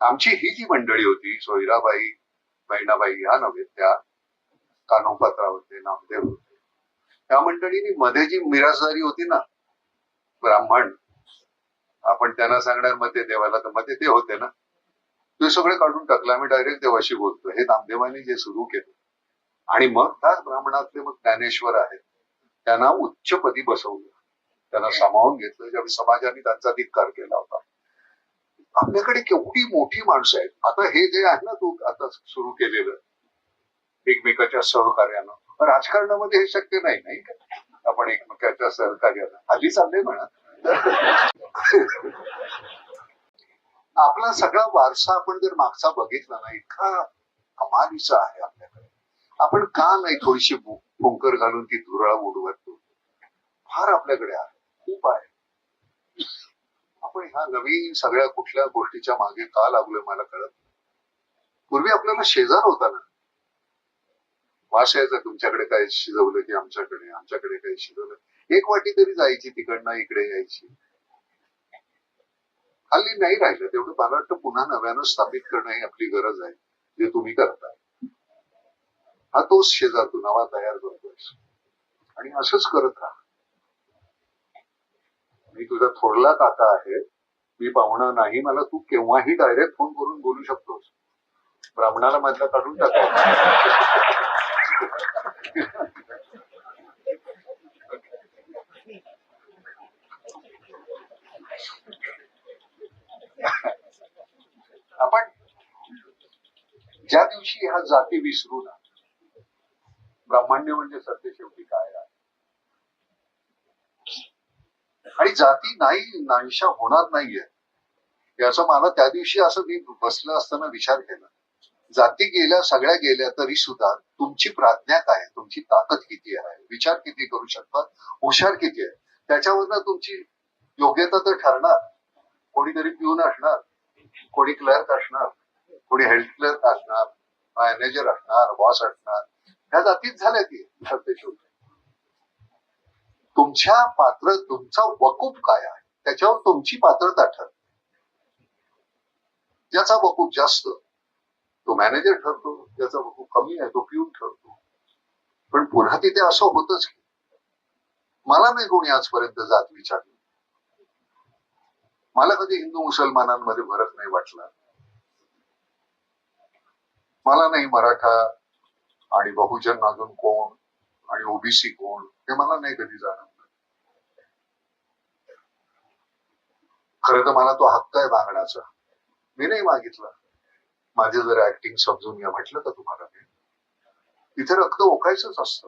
आमची ही जी मंडळी होती सोयराबाई बहिणाबाई ह्या नव्हे त्या कानोपात्रा होते नामदेव होते. त्या मंडळीने मध्ये जी मिरासदारी होती ना ब्राह्मण आपण त्यांना सांगणार मध्ये देवाला तर मध्ये ते होते ना. ते सगळे काढून टाकलं आम्ही डायरेक्ट देवाशी बोलतो हे नामदेवाने जे सुरू केलं. आणि मग त्याच ब्राह्मणातले मग ज्ञानेश्वर आहेत. त्यांना उच्चपदी बसवलं. त्यांना सामावून घेतलं. ज्यावेळी समाजाने त्यांचा धिक्कार केला होता. आपल्याकडे केवढी मोठी माणसं आहेत. आता हे जे आहे ना तू आता सुरू केलेलं एकमेकाच्या सहकार्यानं. राजकारणामध्ये हे शक्य नाही नाही का? आपण एकमेकाच्या सहकार्यानं. हल्ली चाललंय म्हणा. आपला सगळा वारसा आपण जर मागचा बघितला ना इतका कमालीचा आहे आपल्याकडे. आपण का नाही थोडीशी फुंकर घालून ती धुरळा उडवतो फार आपल्याकडे आहे. खूप आहे. आपण ह्या नवीन सगळ्या कुठल्या गोष्टीच्या मागे का लागलोय मला कळत पूर्वी आपल्याला शेजार होता ना वास यायचा तुमच्याकडे काय शिजवलं की आमच्याकडे आमच्याकडे काय शिजवलं. एक वाटी तरी जायची तिकडनं इकडे यायची. हल्ली नाही राहिलं तेवढं मला वाटतं पुन्हा नव्यानं स्थापित करणं ही आपली गरज आहे जे तुम्ही करता हा तोच शेजार तू नवा तयार करतोय? आणि असंच करत राहा. मी तुझा थोडला काका आहे. मी पाहुणा नाही मला तू केव्हाही डायरेक्ट फोन करून बोलू शकतोस. ब्राह्मणाला मधलं काढून टाकायचं आपण ज्या दिवशी ह्या जाती विसरू ना ब्राह्मण्य म्हणजे सत्य शेवटी काय आहे? आणि जाती नाही नाहीशा होणार नाहीये. याचा मला त्या दिवशी असं मी बसलं असताना विचार केला. जाती गेल्या सगळ्या गेल्या तरी सुद्धा तुमची प्राज्ञा काय? आहे तुमची ताकद किती आहे? विचार किती करू शकता? हुशार किती आहे? त्याच्यावरनं तुमची योग्यता तर ठरणार. कोणीतरी पिऊन असणार. कोणी क्लर्क असणार. कोणी हेल्थ क्लर्क असणार. मॅनेजर असणार. बॉस असणार. ह्या जातीत झाल्या ती. सत्य तुमच्या पात्र तुमचा वकूफ काय आहे? त्याच्यावर तुमची पात्रता ठरते. ज्याचा वकूफ जास्त तो मॅनेजर ठरतो. ज्याचा वकूफ कमी आहे तो पिऊन ठरतो. पण पुन्हा तिथे असं होतच की मला नाही कोणी आजपर्यंत जात विचारली. मला कधी हिंदू मुसलमानांमध्ये फरक नाही वाटला. मला नाही मराठा आणि बहुजन अजून कोण आणि ओबीसी कोण? हे मला नाही कधी जाणवलं. खर तर मला तो हक्क आहे मागण्याचा मी नाही मागितला. माझे जर ऍक्टिंग समजून घ्या म्हटलं का तुम्हाला मी. तिथे रक्त ओकायचंच असत.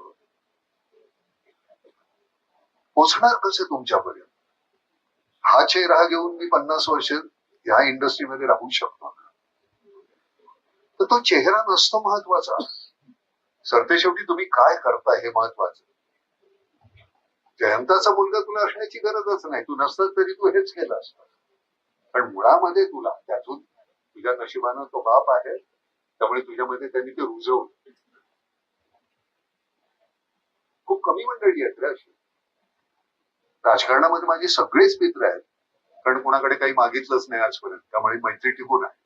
पोचणार कसे तुमच्यापर्यंत? हा चेहरा घेऊन मी पन्नास वर्ष ह्या इंडस्ट्रीमध्ये राहू शकतो. तर तो चेहरा नसतो महत्त्वाचा. सरतेशेवटी तुम्ही काय करताय हे महत्वाचं. जयंताचा मुलगा तुला असण्याची गरजच नाही. तू नसतं तरी तू हेच केलं असतं. पण मुळामध्ये तुला त्यातून तुझ्या नशिबानं तो बाप आहे. त्यामुळे तुझ्यामध्ये त्यांनी ते रुजवलं. खूप कमी मंडळी आहेत रे अशी. राजकारणामध्ये माझे सगळेच मित्र आहेत. कारण कोणाकडे काही मागितलंच नाही आजपर्यंत. त्यामुळे मैत्री टिकून आहे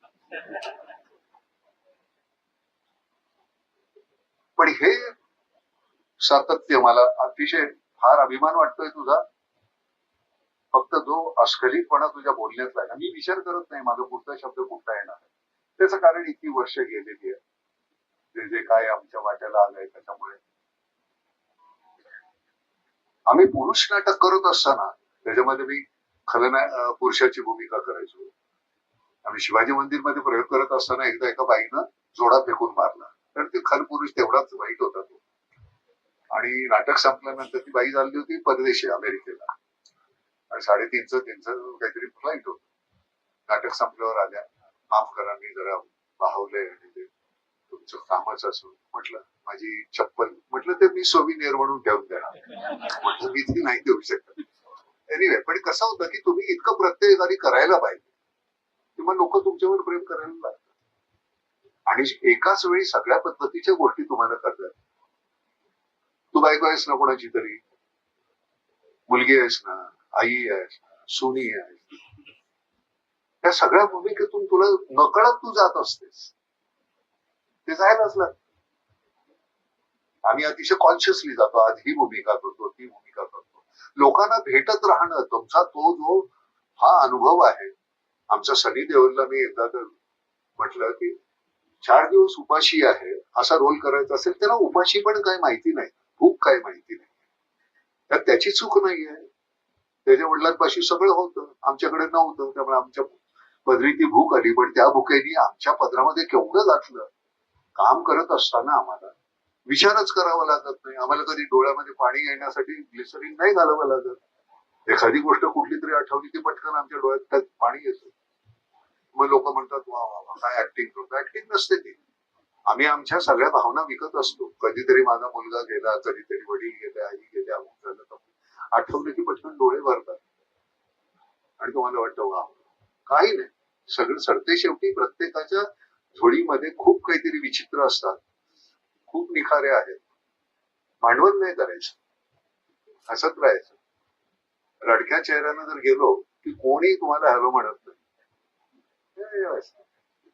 पण हे सातत्य मला अतिशय फार अभिमान वाटतोय तुझा. फक्त जो अस्खलितपणा तुझ्या बोलण्यात आहे. मी विचार करत नाही माझा पुढचा शब्द कुठला येणार आहे? त्याचं कारण इतकी वर्ष गेलेली आहे. जे जे काय आमच्या वाट्याला आलंय त्याच्यामुळे. आम्ही पुरुष नाटक करत असताना त्याच्यामध्ये मी खलनाय पुरुषाची भूमिका करायचो. आम्ही शिवाजी मंदिरमध्ये प्रयोग करत असताना एकदा एका बाईनं जोडा फेकून मारला. तर ते खल पुरुष तेवढाच वाईट होता तो. आणि नाटक संपल्यानंतर ती बाई झाली होती परदेशी अमेरिकेला. आणि साडेतीनच त्यांचं काहीतरी फ्लाईट होत. नाटक संपल्यावर आल्या. माफ करा मी जरा वाहवलंय आणि ते तुमचं कामच असून म्हटलं माझी चप्पल म्हटलं ते मी सोविनियर म्हणून ठेवून देणार. म्हटलं मी ती नाही देऊ शकत. एनिवे पण कसं होतं की तुम्ही इतकं प्रत्येकाने करायला पाहिजे. किंवा लोक तुमच्यावर प्रेम करायला लागतात. आणि एकाच वेळी सगळ्या पद्धतीच्या गोष्टी तुम्हाला करतात. तू बायको आहेस ना कोणाची तरी? मुलगी आहेस ना? आई आहेस ना? सुनी आहेस त्या सगळ्या भूमिकेतून तुला नकळत तू जात असतेस. ते जायलाच लागतं. आम्ही अतिशय कॉन्शियसली जातो. आज ही भूमिका करतो ती भूमिका करतो. लोकांना भेटत राहणं तुमचा तो जो हा अनुभव आहे आमच्या सनी देवलला मी एकदा तर म्हटलं की चार दिवस उपाशी आहे असा रोल करायचा असेल त्याला उपाशी पण काही माहिती नाही. खूप काय माहिती नाही तर त्याची चूक नाहीये. त्याच्या वडिलांपाशी सगळं होतं. आमच्याकडे नव्हतं. त्यामुळे आमच्या पदरी ती भूक आली. पण त्या भूकेनी आमच्या पदरामध्ये केवढं गाठलं काम करत असताना आम्हाला विचारच करावा लागत नाही. आम्हाला कधी डोळ्यामध्ये पाणी येण्यासाठी ग्लिसरीन नाही घालावं लागत. एखादी गोष्ट कुठली तरी आठवली ती पटकन आमच्या डोळ्यात त्यात पाणी येतं. मग लोक म्हणतात वा वा वा काय ऍक्टिंग करतो ऍक्टिंग नसते ती. आम्ही आमच्या सगळ्या भावना विकत असतो. कधीतरी माझा मुलगा गेला कधीतरी वडील गेले आई गेले अमुक झालं तमुक. आठवलं की पटकन डोळे भरतात. आणि तुम्हाला वाटतं वा काही नाही. सगळं सरते शेवटी प्रत्येकाच्या झोळीमध्ये खूप काहीतरी विचित्र असतात. खूप निखारे आहेत. भांडवल नाही करायचं. हसत राहायचं. रडक्या चेहऱ्यानं जर गेलो की कोणी तुम्हाला हॅलो म्हणत नाही.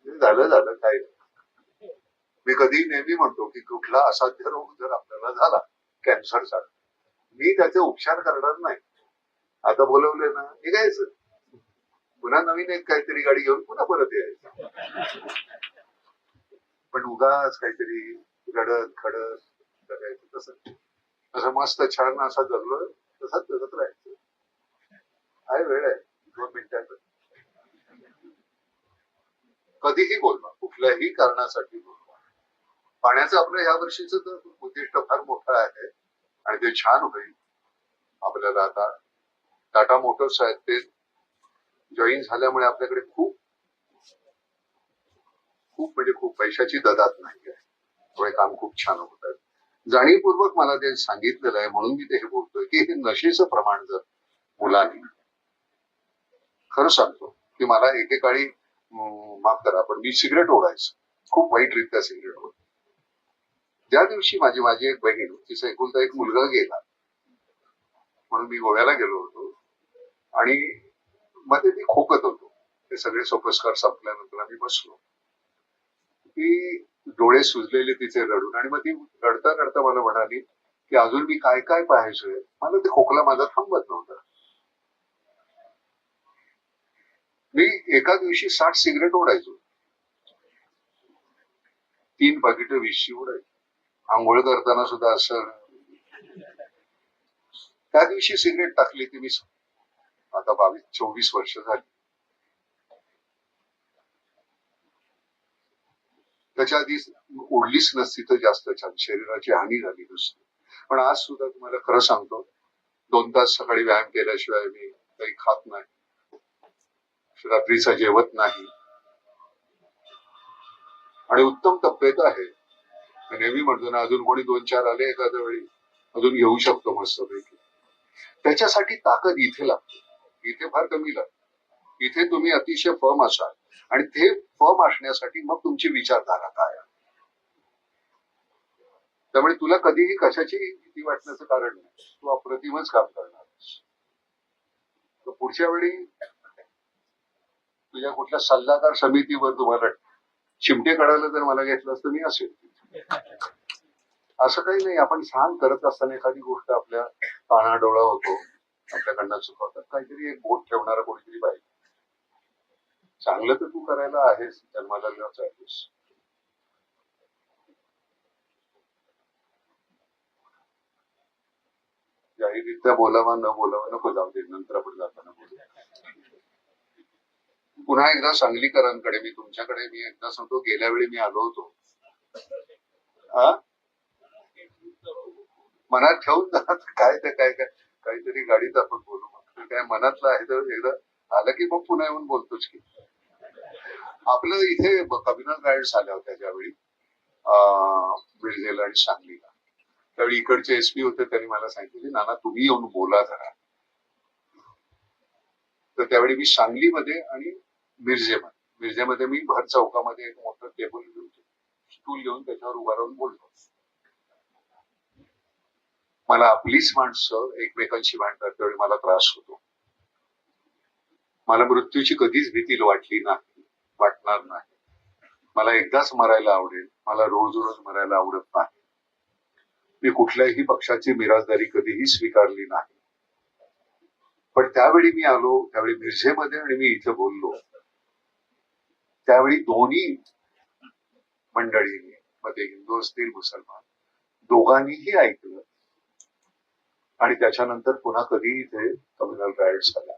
हे झालं झालं काय नाही. मी कधी नेहमी म्हणतो की कुठला असाध्य रोग जर आपल्याला झाला कॅन्सरचा मी त्याचे उपचार करणार नाही. आता बोलवले ना निघायचं. पुन्हा नवीन एक काहीतरी गाडी घेऊन पुन्हा परत यायचं. पण उगाच काहीतरी रडत खडत जगायचं तसं. असं मस्त छान असा जगलं तसंच जगत राहायचं. आहे वेळ आहे. दोन मिनिटात कधीही बोलणं कुठल्याही कारणासाठी बोलणं पाण्याचं आपलं या वर्षीच तर उद्दिष्ट फार मोठं आहे आणि ते छान होईल. आपल्याला आता टाटा मोटर्स आहेत ते जॉईन झाल्यामुळे आपल्याकडे खूप खूप म्हणजे खूप पैशाची ददात नाही आहे. त्यामुळे काम खूप छान होत आहे. जाणीवपूर्वक मला ते सांगितलेलं आहे म्हणून मी ते हे बोलतोय की हे नशेचं प्रमाण जर मुलांनी खरं सांगतो की मला एकेकाळी माफ करा पण मी सिगरेट ओढायचो. खूप वाईट रित्या सिगरेट ओढ ज्या दिवशी माझी माझी एक बहीण तिचा एकुलता एक मुलगा गेला म्हणून मी गोव्याला गेलो होतो. आणि मध्ये ती खोकत होतो. ते सगळे सोपस्कार संपल्यानंतर आम्ही बसलो. ती डोळे सुजलेले तिचे रडून आणि मग ती रडता रडता मला म्हणाली की अजून मी काय काय पाहायचंय? मला ते खोकला माझा थांबत नव्हता. मी एका दिवशी साठ सिगरेट ओढायचो. तीन पाकिटं वीसची ओढायची. आंघोळ करताना सुद्धा असं. त्या दिवशी सिगरेट टाकली ती मी आता बावीस चोवीस वर्ष झाली. त्याच्या आधी ओढलीच नसती तर जास्त छान. शरीराची हानी झाली नसती. पण आज सुद्धा तुम्हाला खरं सांगतो दोन तास सकाळी व्यायाम केल्याशिवाय मी काही खात नाही. रात्रीचा जेवत नाही. आणि उत्तम तब्येत आहे. मी नेहमी म्हणतो ना अजून कोणी दोन चार आले एखाद्या वेळी अजून घेऊ शकतो मस्तपैकी. त्याच्यासाठी ताकद इथे लागते. इथे फार कमी लागते. इथे तुम्ही अतिशय फर्म असाल. आणि ते फर्म असण्यासाठी मग तुमची विचारधारा काय त्यामुळे तुला कधीही कशाची भीती वाटण्याचं कारण नाही. तू अप्रतिमच काम करणार तर पुढच्या वेळी तुझ्या कुठल्या सल्लागार समितीवर तुम्हाला चिमटे काढायला जर मला घेतलं असतं मी असेल असं काही नाही आपण छान करत असताना एखादी गोष्ट आपल्या काना डोळा होतो आपल्याकडनं चुकवतात काहीतरी एक बोट ठेवणारा कोणीतरी पाहिजे. चांगलं तर तू करायला आहेस जन्माला आहेस. जाहीररित्या बोलावा न बोलावा नको जाऊ दे नंतर आपण जाताना बोलू पुन्हा एकदा सांगलीकरांकडे मी तुमच्याकडे मी एकदा सांगतो गेल्या वेळी मी आलो होतो. मनात ठेवून जा काय ते काय काय काहीतरी गाडीत आपण बोलू मग. काय मनातलं आहे तर एकदा आलं की मग पुन्हा येऊन बोलतोच की. आपलं इथे कबिनल गाईड्स आल्या होत्या ज्यावेळी मिरजेला आणि सांगलीला. त्यावेळी इकडचे एसपी होते त्यांनी मला सांगितलं की नाना तुम्ही येऊन बोला जरा. तर त्यावेळी मी सांगलीमध्ये आणि मिरजेमध्ये मिरजेमध्ये मी भर चौकामध्ये एक मोठं टेबल घेऊन घेऊन त्याच्यावर उभा राहून बोलतो मला आपलीच माणसं एकमेकांशी भांडतात त्यावेळी मला त्रास होतो. मला मृत्यूची कधीच भीती वाटली नाही वाटणार नाही. मला एकदाच मरायला आवडेल मला रोज रोज मरायला आवडत नाही. मी कुठल्याही पक्षाची मिराजदारी कधीही स्वीकारली नाही. पण त्यावेळी मी आलो त्यावेळी मिरजेमध्ये आणि मी इथं बोललो. त्यावेळी दोन्ही मंडळींनी मध्ये हिंदू असतील मुसलमान दोघांनीही ऐकलं. आणि त्याच्यानंतर पुन्हा कधी इथे कम्युनल राईट झाला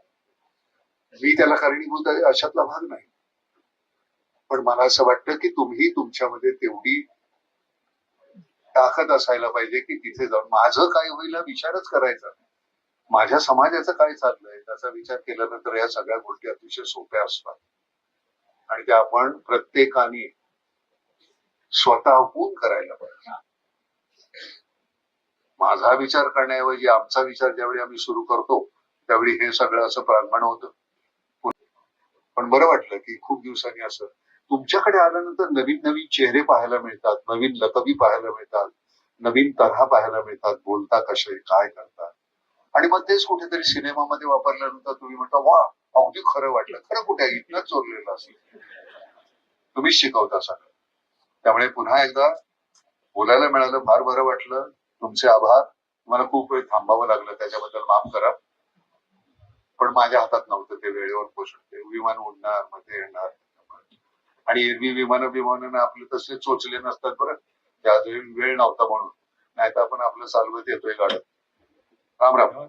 मी त्याला कारणीभूत आहे अशातला भाग नाही. पण मला असं वाटतं की तुम्ही तुमच्यामध्ये तेवढी ताकद असायला पाहिजे की तिथे जाऊन माझं काय होईल हा विचारच करायचा माझ्या समाजाचं काय चाललंय त्याचा विचार केल्यानंतर या सगळ्या गोष्टी अतिशय सोप्या असतात. आणि त्या आपण प्रत्येकाने स्वतःहून करायला पाहिजे. माझा विचार करण्याऐवजी आमचा विचार ज्यावेळी आम्ही सुरू करतो त्यावेळी हे सगळं असं प्रांगण होतं. पण बरं वाटलं की खूप दिवसांनी असं तुमच्याकडे आल्यानंतर नवीन नवीन चेहरे पाहायला मिळतात नवीन लकबी पाहायला मिळतात नवीन तऱ्हा पाहायला मिळतात बोलता कसे काय करतात. आणि मग तेच कुठेतरी सिनेमामध्ये वापरल्यानंतर तुम्ही म्हणता वा अगदी खरं वाटलं. खरं कुठे? आहे? इथनंच चोरलेलं असेल. तुम्हीच शिकवता सगळं. त्यामुळे पुन्हा एकदा बोलायला मिळालं फार बरं वाटलं. तुमचे आभार. मला खूप वेळ थांबावं लागलं त्याच्याबद्दल माफ करा. पण माझ्या हातात नव्हतं ते वेळेवर पोचते विमान उडणार मध्ये येणार. आणि एरवी विमान विमानानं आपले तसे चोचले नसतात बरं. त्या वेळ नव्हता म्हणून. नाही तर आपण आपलं चालवत येतोय गाडत. राम राम.